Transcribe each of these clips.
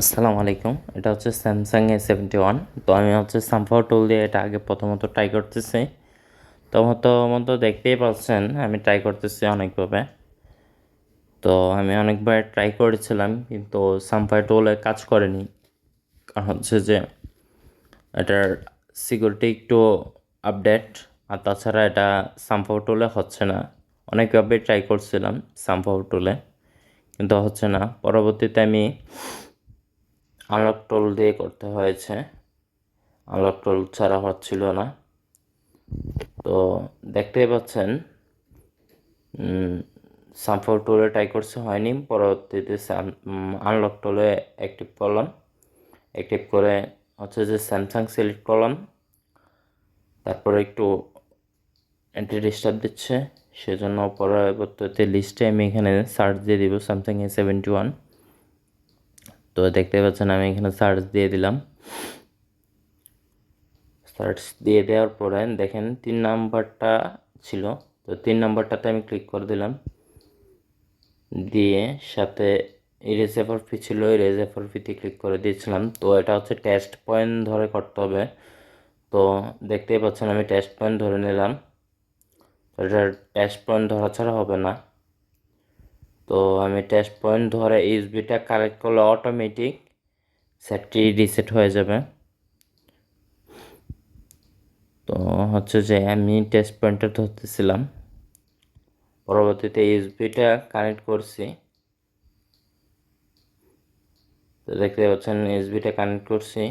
আসসালামু আলাইকুম। এটা হচ্ছে স্যামসাং এ সেভেন্টি ওয়ান তো আমি হচ্ছে সামফাও টুল দিয়ে এটা আগে প্রথমত ট্রাই করতেছি। তো প্রথমত দেখতেই পাচ্ছেন, আমি ট্রাই করতেছি অনেকভাবে। তো আমি অনেকবার ট্রাই করেছিলাম, কিন্তু সামফাই টুলে কাজ করেনি। কারণ হচ্ছে যে, এটার সিকিউরিটি একটু আপডেট আর তাছাড়া এটা সামফাও টুলে হচ্ছে না। অনেকভাবে ট্রাই করছিলাম সামফাও টুলে কিন্তু হচ্ছে না। পরবর্তীতে আমি আনলক টোল দিয়ে করতে হয়েছে। আনলক টোল ছাড়া হচ্ছিল না। তো দেখতেই পাচ্ছেন সামফোর টোলে ট্রাই করছে, হয়নি। পরবর্তীতে আনলক টোলে অ্যাক্টিভ করলাম। অ্যাক্টিভ করে হচ্ছে যে স্যামসাং সিলেক্ট করলাম। তারপরে একটু অ্যান্টি ডিস্টার্ব দিচ্ছে। সেজন্য পরবর্তীতে লিস্টে আমি এখানে সার্চ দিয়ে দিব স্যামসাং এ সেভেন্টি ওয়ান তো দেখতে পাচ্ছেন আমি এখানে সার্চ দিয়ে দিলাম। সার্চ দিয়ে দেওয়ার পরে দেখেন তিন নাম্বারটা ছিল। তো তিন নাম্বারটাতে আমি ক্লিক করে দিলাম। দিয়ে সাথে ইরেজ এফার ফি ছিল ইরেজ এফার ফিতে ক্লিক করে দিয়েছিলাম। তো এটা হচ্ছে টেস্ট পয়েন্ট ধরে করতে হবে। তো দেখতেই পাচ্ছেন আমি টেস্ট পয়েন্ট ধরে নিলাম। এটা টেস্ট পয়েন্ট ধরা ছাড়া হবে না। তো আমি টেস্ট পয়েন্ট ধরে ইউএসবিটা কালেক্ট করলে অটোমেটিক সেটটি রিসেট হয়ে যাবে। তো হচ্ছে যে আমি টেস্ট পয়েন্টটা ধরতেছিলাম। পরবর্তীতে ইউএসবিটা কানেক্ট করছি। তো দেখতে পাচ্ছেন ইউএসবিটা কানেক্ট করছি।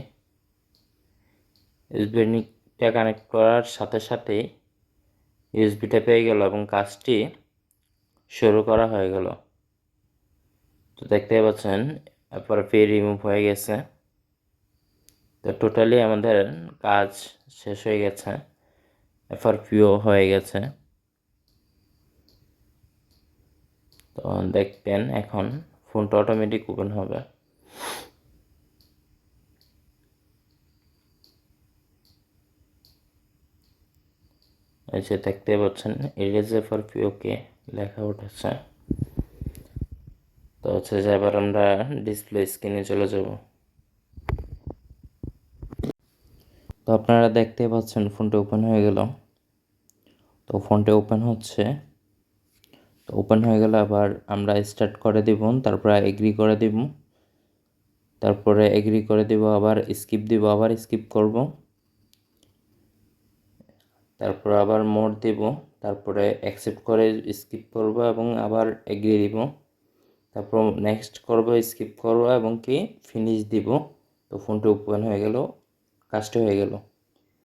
ইউএসবিটা কানেক্ট করার সাথে সাথেই ইউএসবিটা পেয়ে গেল এবং কাজটি শুরু করা হয়ে গেল। তো দেখতে পাচ্ছেন, এরপর ফি রিমুভ হয়ে গেছে। তো টোটালি আমাদের কাজ শেষ হয়ে গেছে। এফআর পিও হয়ে গেছে। তো দেখবেন এখন ফোনটা অটোমেটিক ওপেন হবে। এই যে দেখতে পাচ্ছেন ইরেজে ফর পিওকে লেখা উঠেছে। তো হচ্ছে যে এবার আমরা ডিসপ্লে স্ক্রিনে চলে যাব। তো আপনারা দেখতে পাচ্ছেন ফোনটা ওপেন হয়ে গেল। তো ফোনটা ওপেন হচ্ছে। তো ওপেন হয়ে গেলে আবার আমরা স্টার্ট করে দিব, তারপরে এগ্রি করে দিব। তারপরে এগ্রি করে দিব, আবার স্কিপ দিব, আবার স্কিপ করব। তারপর আবার মোড দিব। তারপরে অ্যাকসেপ্ট করে স্কিপ করব এবং আবার এগিয়ে দিব। তারপর নেক্সট করব স্কিপ করব এবং কি ফিনিশ দিব। তো ফোনটা ওপেন হয়ে গেল, কাজটা হয়ে গেল।